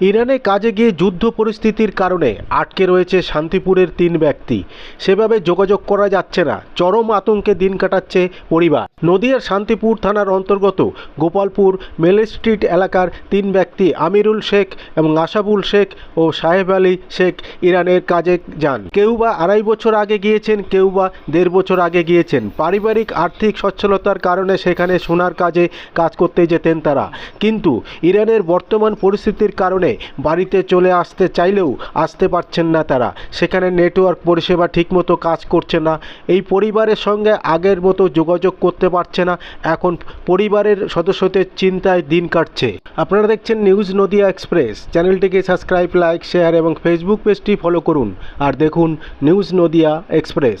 ইরানে কাজে গিয়ে যুদ্ধ পরিস্থিতির কারণে আটকে রয়েছে শান্তিপুরের তিন ব্যক্তি। সেভাবে যোগাযোগ করা যাচ্ছে না। চরম আতঙ্কে দিন কাটাচ্ছে পরিবার। নদিয়ার শান্তিপুর থানার অন্তর্গত গোপালপুর মেল স্ট্রিট এলাকার তিন ব্যক্তি আমিরুল শেখ এবং আশাবুল শেখ ও সাহেব আলী শেখ ইরানের কাজে যান। কেউ বা আড়াই বছর আগে গিয়েছেন, কেউ বা দেড় বছর আগে গিয়েছেন। পারিবারিক আর্থিক সচ্ছলতার কারণে সেখানে সোনার কাজে কাজ করতে যেতেন তারা। কিন্তু ইরানের বর্তমান পরিস্থিতির কারণে বাড়িতে চলে আসতে চাইলেও আসতে পারছেন না তারা। সেখানে নেটওয়ার্ক পরিষেবা ঠিকমতো কাজ করছে না। এই পরিবারের সঙ্গে আগের মতো যোগাযোগ করতে পারছে না। এখন পরিবারের সদস্যদের চিন্তায় দিন কাটছে। আপনারা দেখছেন নিউজ নদিয়া এক্সপ্রেস। চ্যানেলটিকে সাবস্ক্রাইব, লাইক, শেয়ার এবং ফেসবুক পেজটি ফলো করুন। আর দেখুন নিউজ নদিয়া এক্সপ্রেস।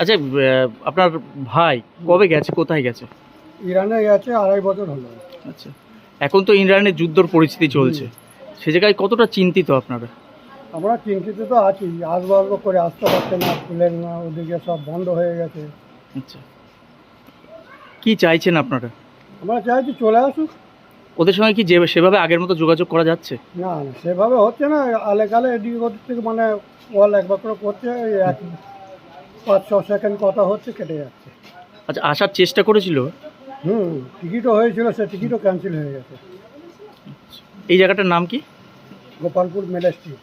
আচ্ছা আপনার ভাই কবে গেছে? কোথায় গেছে? ইরানে গেছে আড়াই বছর হলো। আচ্ছা। এখন তো ইরানের যুদ্ধর পরিস্থিতি চলছে। সে জায়গায় কতটা চিন্তিত আপনারা? আমরা চিন্তিত তো আছি। আসব আসব করে আসতে পারছে না খুলেন না ওদিকে সব বন্ধ হয়ে গেছে। আচ্ছা। কি চাইছেন আপনারা? আমরা চাইছি চলে আসুক। ওদের সঙ্গে কি যে সেভাবে আগের মতো যোগাযোগ করা যাচ্ছে? না সেভাবে হচ্ছে না। আলে কালে এদিকে থেকে মানে ওয়াল একবার করে করছে এক পাঁচ ছ সেকেন্ড কথা হচ্ছে কেটে যাচ্ছে। আচ্ছা আসার চেষ্টা করেছিল? হুম টিকিটও হয়েছিল সে টিকিটও ক্যান্সেল হয়ে গেছে। এই জায়গাটার নাম কি? গোপালপুর মেলেস্ট্রি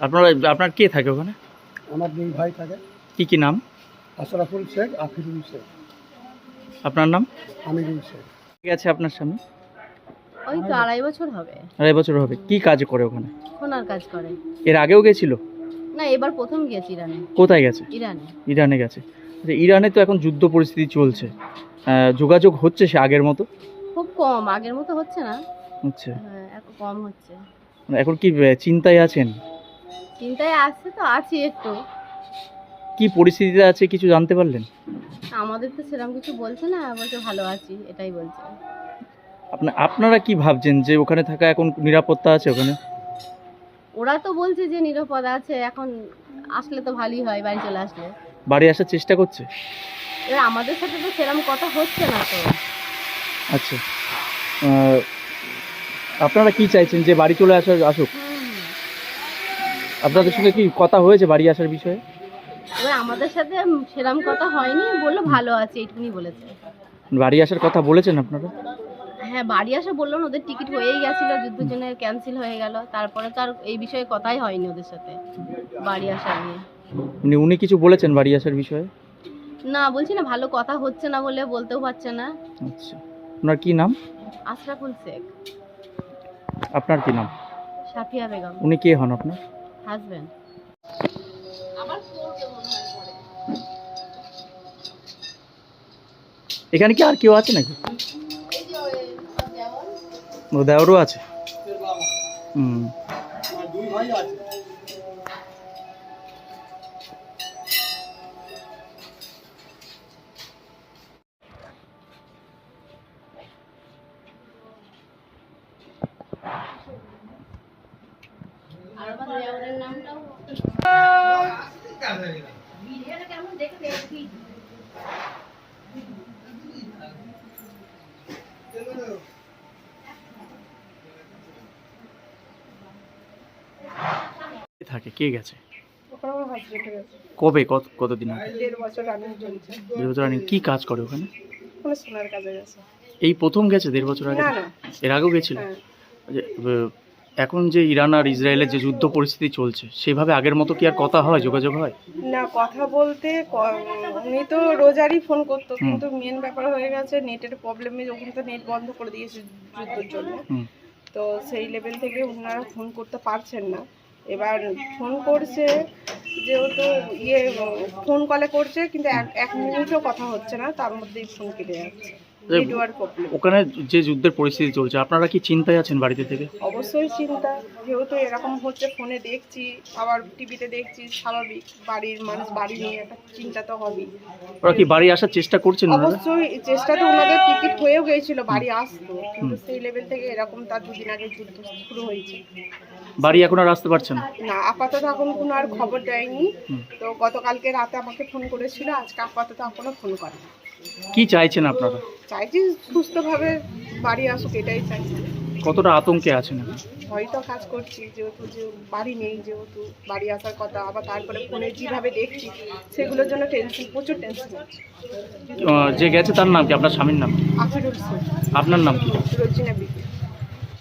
আপনারা আপনার কে থাকে ওখানে? আমার দুই ভাই থাকে। কি কি নাম? আশরাফুল শেখ আফিরুল শেখ। আপনার নাম? আমিরুল শেখ। ঠিক আছে আপনার স্বামী ওই তো আড়াই বছর হবে। আড়াই বছর হবে। কি কাজ করে ওখানে? সোনার কাজ করে। এর আগেও গেছিল? না এবার প্রথম গিয়েছি ইরানে। কোথায় গেছে? ইরানে। ইরানে গেছে। আচ্ছা ইরানে তো এখন যুদ্ধ পরিস্থিতি চলছে। আহ, যোগাযোগ হচ্ছে সে আগের মতো? খুব কম আগের মতো হচ্ছে না। আচ্ছা। হ্যাঁ, এখন কম হচ্ছে। মানে এখন কি আহ, চিন্তায় আছেন? চিন্তায় আসছে তো আছি একটু। কি পরিস্থিতিতে আছে কিছু জানতে পারলেন? আমাদের তো সেরকম কিছু বলছে না বলছে ভালো আছি এটাই বলছে। আপনা আপনারা কি ভাবছেন যে ওখানে থাকা এখন নিরাপত্তা আছে ওখানে? ওরা তো বলছে যে নিরাপদ আছে এখন আসলে তো ভালোই হয় বাড়ি চলে আসলে। বাড়ি আসার চেষ্টা করছে? এবার আমাদের সাথে তো সেরকম কথা হচ্ছে না তো। আচ্ছা। আহ, আপনারা কি চাইছেন যে বাড়ি চলে আসা আসুক? আপনাদের সঙ্গে কি কথা হয়েছে বাড়ি আসার বিষয়ে? এবার আমাদের সাথে সেরকম কথা হয়নি বলল ভালো আছে এইটুকুনি বলেছে। বাড়ি আসার কথা বলেছেন আপনারা? হ্যাঁ বাড়ি আসা বলল না ওদের টিকিট হয়েই গেছিল যুদ্ধের জন্য ক্যান্সেল হয়ে গেল তারপরে তো আর এই বিষয়ে কথাই হয়নি ওদের সাথে বাড়ি আসা নিয়ে। উনি উনি কিছু বলেছেন বাড়ি আসার বিষয়ে? না বলছি না ভালো কথা হচ্ছে না বলে বলতেও পারছে না। আচ্ছা আপনার কি নাম? আশরাফুল শেখ। আপনার কি নাম? সাফিয়া বেগম। উনি কে হন আপনার? হাজবেন্ড এখানে কি আর কেউ আছে নাকি? দেওয়ারও আছে? হুম। দুই ভাই থাকে কে গেছে? কবে? কত কতদিন আগে? দেড় বছর আগে কি কাজ করে ওখানে? এই প্রথম গেছে দেড় বছর আগে? এর আগেও গেছিল? হ্যাঁ। এখন যে ইরান আর ইসরায়েলের যে যুদ্ধ পরিস্থিতি চলছে সেভাবে আগের মতো কি আর কথা হয় যোগাযোগ হয়? না কথা বলতে উনি তো রোজারই ফোন করতো। কিন্তু মেন ব্যাপার হয়ে গেছে নেটের প্রবলেমে যখন তো নেট বন্ধ করে দিয়েছে যুদ্ধের জন্য তো সেই লেভেল থেকে ওনারা ফোন করতে পারছেন না। এবার ফোন করছে, যেহেতু ইয়ে ফোন কলে করছে, কিন্তু এক- মিনিটও কথা হচ্ছে না, তার মধ্যেই ফোন কেটে যাচ্ছে। ওখানে যে যুদ্ধের পরিস্থিতি চলছে আপনারা কি চিন্তায় আছেন বাড়িতে থেকে? অবশ্যই চিন্তা। যেহেতু এরকম হচ্ছে ফোনে দেখছি আবার টিভিতে দেখছি স্বাভাবিক বাড়ির মানুষ বাড়ি নিয়ে একটা চিন্তা তো হবেই। ওরা কি বাড়ি আসার চেষ্টা করছেন অবশ্যই চেষ্টা তো ওনাদের টিকিট হয়েও গিয়েছিল বাড়ি আসতো কিন্তু সেই লেভেল থেকে এরকম তার দুদিন আগে যুদ্ধ শুরু হয়েছে। বাড়ি এখন আর আসতে পারছেন না? না আপাতত এখন কোনো আর খবর দেয়নি। তো গতকালকে রাতে আমাকে ফোন করেছিল আজকে আপাতত এখনও ফোন করে কি চাইছেন আপনারা? চাইছি সুস্থভাবে বাড়ি আসুক এটাই চাইছি। কতটা আতঙ্কে আছেন এখন? হয়তো কাজ করছি যেহেতু যে বাড়ি নেই যেহেতু বাড়ি আসার কথা আবার তারপরে ফোনে যেভাবে দেখছি সেগুলোর জন্য টেনশন প্রচুর টেনশন হচ্ছে। আহ, যে গেছে তার নাম কি? আপনার স্বামীর নাম? কি? আফিরুল আপনার নাম কি? রোজিনা বিবি।